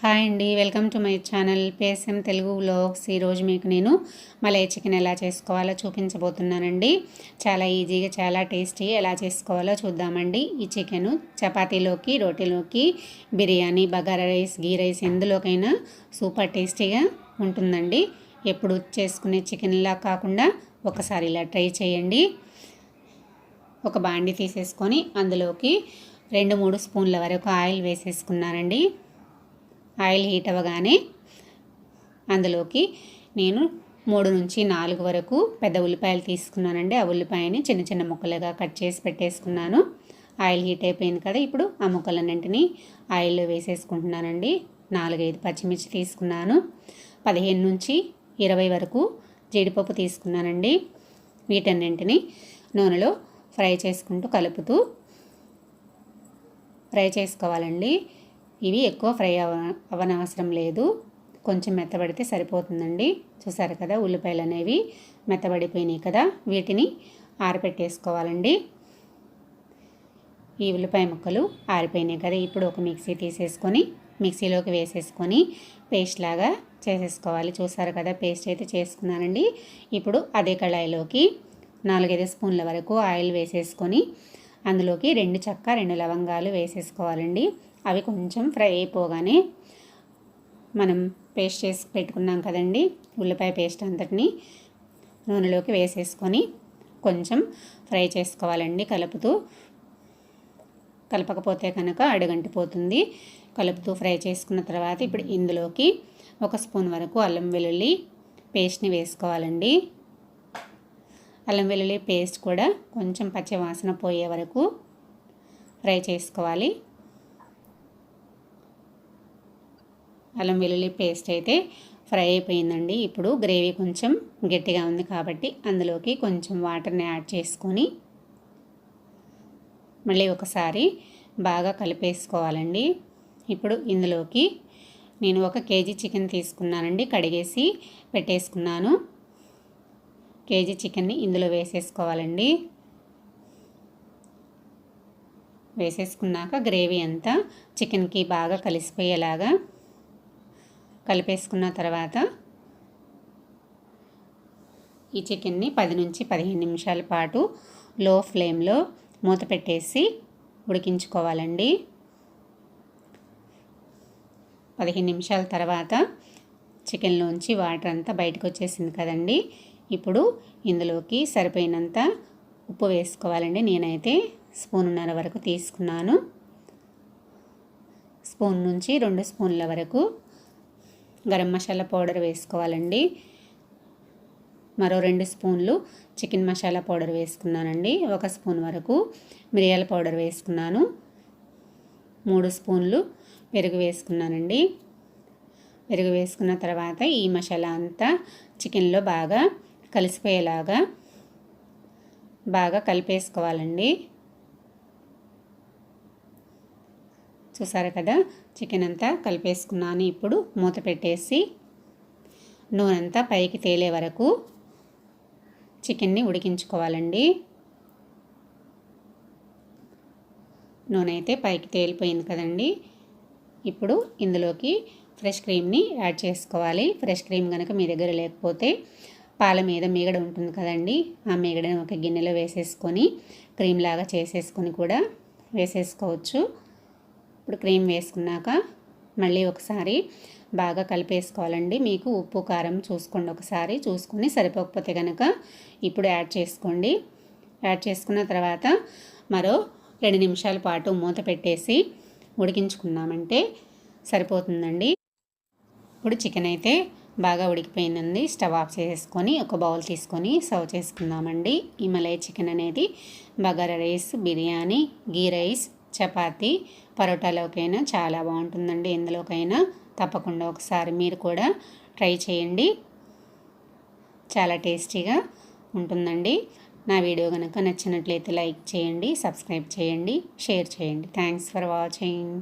Hi అండి welcome to my channel PSM Telugu vlogs. ఈరోజు మీకు నేను మలై చికెన్ ఎలా చేసుకోవాలో చూపించబోతున్నానండి. చాలా ఈజీగా చాలా టేస్టీ ఎలా చేసుకోవాలో చూద్దామండి. ఈ చికెన్ చపాతీలోకి రోటీలోకి biryani bagara rice ghee rice ఎందులోకైనా super టేస్టీగా ఉంటుందండి. ఎప్పుడు చేసుకునే చికెన్లా కాకుండా ఒకసారి ఇలా ట్రై చేయండి. ఒక బాండి తీసేసుకొని అందులోకి రెండు మూడు స్పూన్ల వరకు ఆయిల్ వేసేసుకున్నానండి. ఆయిల్ హీట్ అవ్వగానే అందులోకి నేను మూడు నుంచి నాలుగు వరకు పెద్ద ఉల్లిపాయలు తీసుకున్నానండి. ఆ ఉల్లిపాయని చిన్న చిన్న ముక్కలుగా కట్ చేసి పెట్టేసుకున్నాను. ఆయిల్ హీట్ అయిపోయింది కదా ఇప్పుడు ఆ ముక్కలన్నింటినీ ఆయిల్లో వేసేసుకుంటున్నానండి. నాలుగైదు పచ్చిమిర్చి తీసుకున్నాను. పదిహేను నుంచి ఇరవై వరకు జీడిపప్పు తీసుకున్నానండి. వీటన్నింటినీ నూనెలో ఫ్రై చేసుకుంటూ కలుపుతూ ఫ్రై చేసుకోవాలండి. ఇవి ఎక్కువ ఫ్రై అవ అవనవసరం లేదు. కొంచెం మెత్తబడితే సరిపోతుందండి. చూసారు కదా ఉల్లిపాయలు అనేవి మెత్తబడిపోయినాయి కదా. వీటిని ఆరపెట్టేసుకోవాలండి. ఈ ఉల్లిపాయ ముక్కలు ఆరిపోయినాయి కదా. ఇప్పుడు ఒక మిక్సీ తీసేసుకొని మిక్సీలోకి వేసేసుకొని పేస్ట్ లాగా చేసేసుకోవాలి. చూసారు కదా పేస్ట్ అయితే చేసుకున్నానండి. ఇప్పుడు అదే కళాయిలోకి నాలుగైదు స్పూన్ల వరకు ఆయిల్ వేసేసుకొని అందులోకి రెండు చెక్క రెండు లవంగాలు వేసేసుకోవాలండి. అవి కొంచెం ఫ్రై అయిపోగానే మనం పేస్ట్ చేసి పెట్టుకున్నాం కదండి ఉల్లిపాయ పేస్ట్ అంతటిని నూనెలోకి వేసేసుకొని కొంచెం ఫ్రై చేసుకోవాలండి కలుపుతూ. కలపకపోతే కనుక అడుగంటిపోతుంది. కలుపుతూ ఫ్రై చేసుకున్న తర్వాత ఇప్పుడు ఇందులోకి ఒక స్పూన్ వరకు అల్లం వెల్లుల్లి పేస్ట్ని వేసుకోవాలండి. అల్లం వెల్లుల్లి పేస్ట్ కూడా కొంచెం పచ్చి వాసన పోయే వరకు ఫ్రై చేసుకోవాలి. అల్లం వెల్లుల్లి పేస్ట్ అయితే ఫ్రై అయిపోయిందండి. ఇప్పుడు గ్రేవీ కొంచెం గట్టిగా ఉంది కాబట్టి అందులోకి కొంచెం వాటర్ని యాడ్ చేసుకొని మళ్ళీ ఒకసారి బాగా కలిపేసుకోవాలండి. ఇప్పుడు ఇందులోకి నేను ఒక కేజీ చికెన్ తీసుకున్నానండి. కడిగేసి పెట్టేసుకున్నాను. కేజీ చికెన్ని ఇందులో వేసేసుకోవాలండి. వేసేసుకున్నాక గ్రేవీ అంతా చికెన్కి బాగా కలిసిపోయేలాగా కలిపేసుకున్న తర్వాత ఈ చికెన్ని పది నుంచి పదిహేను నిమిషాల పాటు లో ఫ్లేమ్లో మూత పెట్టేసి ఉడికించుకోవాలండి. పదిహేను నిమిషాల తర్వాత చికెన్లోంచి వాటర్ అంతా బయటకు వచ్చేసింది కదండి. ఇప్పుడు ఇందులోకి సరిపోయినంత ఉప్పు వేసుకోవాలండి. నేనైతే స్పూన్నర వరకు తీసుకున్నాను. స్పూన్ నుంచి రెండు స్పూన్ల వరకు గరం మసాలా పౌడర్ వేసుకోవాలండి. మరో రెండు స్పూన్లు చికెన్ మసాలా పౌడర్ వేసుకున్నానండి. ఒక స్పూన్ వరకు మిరియాల పౌడర్ వేసుకున్నాను. మూడు స్పూన్లు పెరుగు వేసుకున్నానండి. పెరుగు వేసుకున్న తర్వాత ఈ మసాలా అంతా చికెన్లో బాగా కలిసిపోయేలాగా బాగా కలిపేసుకోవాలండి. చూసారు కదా? చికెన్ అంతా కలిపేసుకున్నాను. ఇప్పుడు మూత పెట్టేసి నూనె అంతా పైకి తేలే వరకు చికెన్ని ఉడికించుకోవాలండి. నూనె అయితే పైకి తేలిపోయింది కదండి. ఇప్పుడు ఇందులోకి ఫ్రెష్ క్రీమ్ని యాడ్ చేసుకోవాలి. ఫ్రెష్ క్రీమ్ కనుక మీ దగ్గర లేకపోతే పాల మీద మీగడ ఉంటుంది కదండి. ఆ మీగడని ఒక గిన్నెలో వేసేసుకొని క్రీమ్ లాగా చేసేసుకొని కూడా వేసేసుకోవచ్చు. ఇప్పుడు క్రీమ్ వేసుకున్నాక మళ్ళీ ఒకసారి బాగా కలిపేసుకోవాలండి. మీకు ఉప్పు కారం చూసుకోండి ఒకసారి. చూసుకొని సరిపోకపోతే కనుక ఇప్పుడు యాడ్ చేసుకోండి. యాడ్ చేసుకున్న తర్వాత మరో రెండు నిమిషాల పాటు మూత పెట్టేసి ఉడికించుకున్నామంటే సరిపోతుందండి. ఇప్పుడు చికెన్ అయితే బాగా ఉడికిపోయిందండి. స్టవ్ ఆఫ్ చేసుకొని ఒక బౌల్ తీసుకొని సర్వ్ చేసుకుందామండి. ఈ మలై చికెన్ అనేది bagara rice biryani ghee rice chapati పరోటాలోకైనా చాలా బాగుంటుందండి. ఎందులోకైనా తప్పకుండా ఒకసారి మీరు కూడా ట్రై చేయండి. చాలా టేస్టీగా ఉంటుందండి. నా వీడియో కనుక నచ్చినట్లయితే లైక్ చేయండి సబ్స్క్రైబ్ చేయండి షేర్ చేయండి. Thanks for watching.